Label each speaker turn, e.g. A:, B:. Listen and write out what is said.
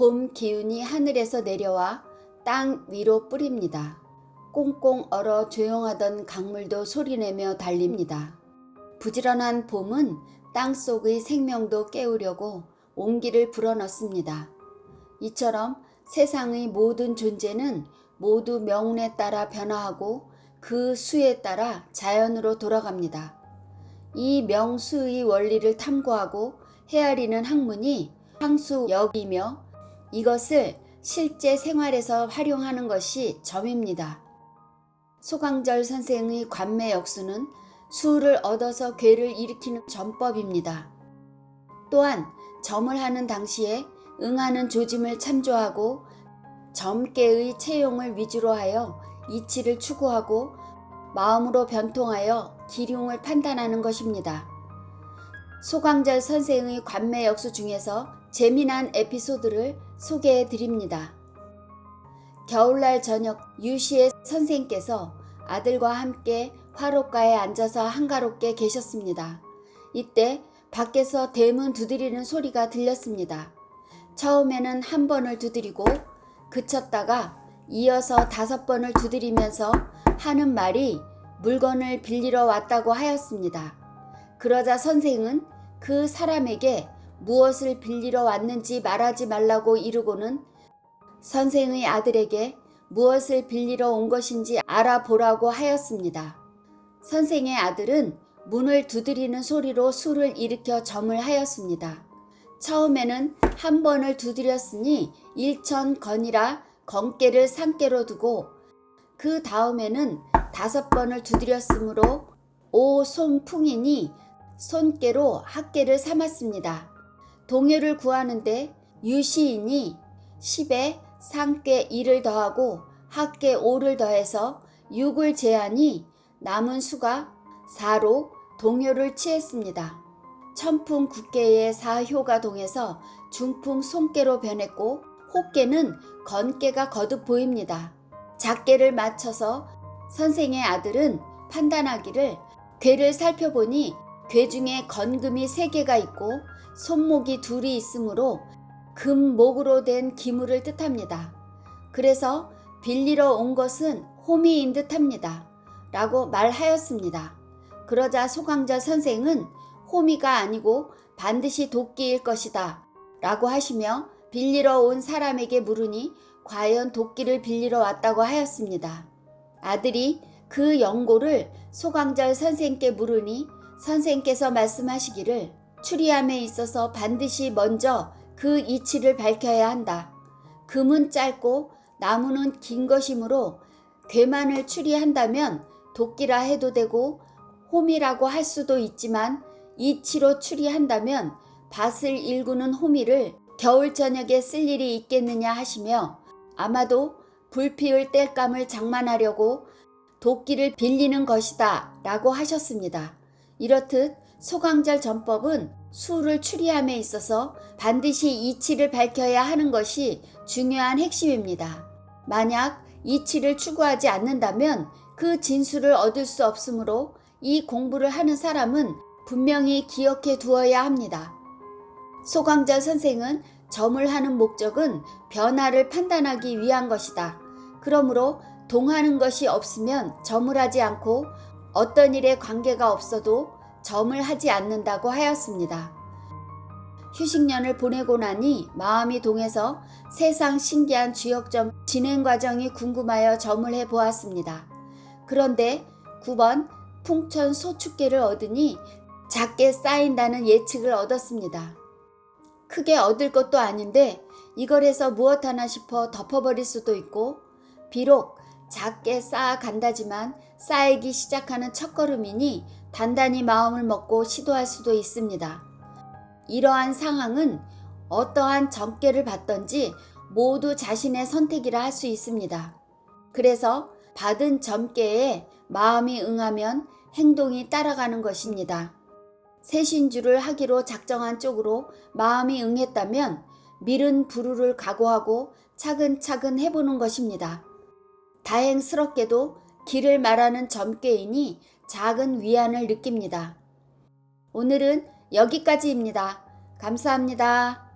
A: 봄 기운이 하늘에서 내려와 땅 위로 뿌립니다. 꽁꽁 얼어 조용하던 강물도 소리내며 달립니다. 부지런한 봄은 땅 속의 생명도 깨우려고 온기를 불어넣습니다. 이처럼 세상의 모든 존재는 모두 명운에 따라 변화하고 그 수에 따라 자연으로 돌아갑니다. 이 명수의 원리를 탐구하고 헤아리는 학문이 향수역이며 이것을 실제 생활에서 활용하는 것이 점입니다. 소강절 선생의 관매 역수는 수를 얻어서 괴를 일으키는 전법입니다. 또한 점을 하는 당시에 응하는 조짐을 참조하고 점괘의 채용을 위주로 하여 이치를 추구하고 마음으로 변통하여 기륭을 판단하는 것입니다. 소강절 선생의 관매 역수 중에서 재미난 에피소드를 소개해 드립니다. 겨울날 저녁 유시의 선생께서 아들과 함께 화롯가에 앉아서 한가롭게 계셨습니다. 이때 밖에서 대문 두드리는 소리가 들렸습니다. 처음에는 한 번을 두드리고 그쳤다가 이어서 다섯 번을 두드리면서 하는 말이 물건을 빌리러 왔다고 하였습니다. 그러자 선생은 그 사람에게 무엇을 빌리러 왔는지 말하지 말라고 이르고는 선생의 아들에게 무엇을 빌리러 온 것인지 알아보라고 하였습니다. 선생의 아들은 문을 두드리는 소리로 술을 일으켜 점을 하였습니다. 처음에는 한 번을 두드렸으니 일천 건이라 건깨를 상깨로 두고 그 다음에는 다섯 번을 두드렸으므로 오 손풍이니 손깨로 학깨를 삼았습니다. 동요를 구하는데 유시인이 10에 상깨 2를 더하고 학깨 5를 더해서 6을 제하니 남은 수가 4로 동요를 취했습니다. 천풍 국계의 사효가 동해서 중풍 손깨로 변했고 호깨는 건깨가 거듭 보입니다. 작깨를 맞춰서 선생의 아들은 판단하기를 괴를 살펴보니 괴 중에 건금이 세 개가 있고 손목이 둘이 있으므로 금목으로 된 기물을 뜻합니다. 그래서 빌리러 온 것은 호미인 듯합니다. 라고 말하였습니다. 그러자 소강자 선생은 호미가 아니고 반드시 도끼일 것이다. 라고 하시며 빌리러 온 사람에게 물으니 과연 도끼를 빌리러 왔다고 하였습니다. 아들이 그 연고를 소강절 선생께 물으니 선생께서 말씀하시기를 추리함에 있어서 반드시 먼저 그 이치를 밝혀야 한다. 금은 짧고 나무는 긴 것이므로 괴만을 추리한다면 도끼라 해도 되고 홈이라고 할 수도 있지만 이치로 추리한다면 밭을 일구는 호미를 겨울 저녁에 쓸 일이 있겠느냐 하시며 아마도 불 피울 땔감을 장만하려고 도끼를 빌리는 것이다 라고 하셨습니다. 이렇듯 소강절 전법은 수를 추리함에 있어서 반드시 이치를 밝혀야 하는 것이 중요한 핵심입니다. 만약 이치를 추구하지 않는다면 그 진수를 얻을 수 없으므로 이 공부를 하는 사람은 분명히 기억해 두어야 합니다. 소강자 선생은 점을 하는 목적은 변화를 판단하기 위한 것이다. 그러므로 동하는 것이 없으면 점을 하지 않고 어떤 일에 관계가 없어도 점을 하지 않는다고 하였습니다. 휴식년을 보내고 나니 마음이 동해서 세상 신기한 주역점 진행 과정이 궁금하여 점을 해 보았습니다. 그런데 9번 풍천 소축계를 얻으니 작게 쌓인다는 예측을 얻었습니다. 크게 얻을 것도 아닌데 이걸 해서 무엇 하나 싶어 덮어버릴 수도 있고 비록 작게 쌓아 간다지만 쌓이기 시작하는 첫걸음이니 단단히 마음을 먹고 시도할 수도 있습니다. 이러한 상황은 어떠한 점괘를 받던지 모두 자신의 선택이라 할 수 있습니다. 그래서 받은 점괘에 마음이 응하면 행동이 따라가는 것입니다. 세신주를 하기로 작정한 쪽으로 마음이 응했다면 밀은 부루를 각오하고 차근차근 해보는 것입니다. 다행스럽게도 길을 말하는 점괘이니 작은 위안을 느낍니다. 오늘은 여기까지입니다. 감사합니다.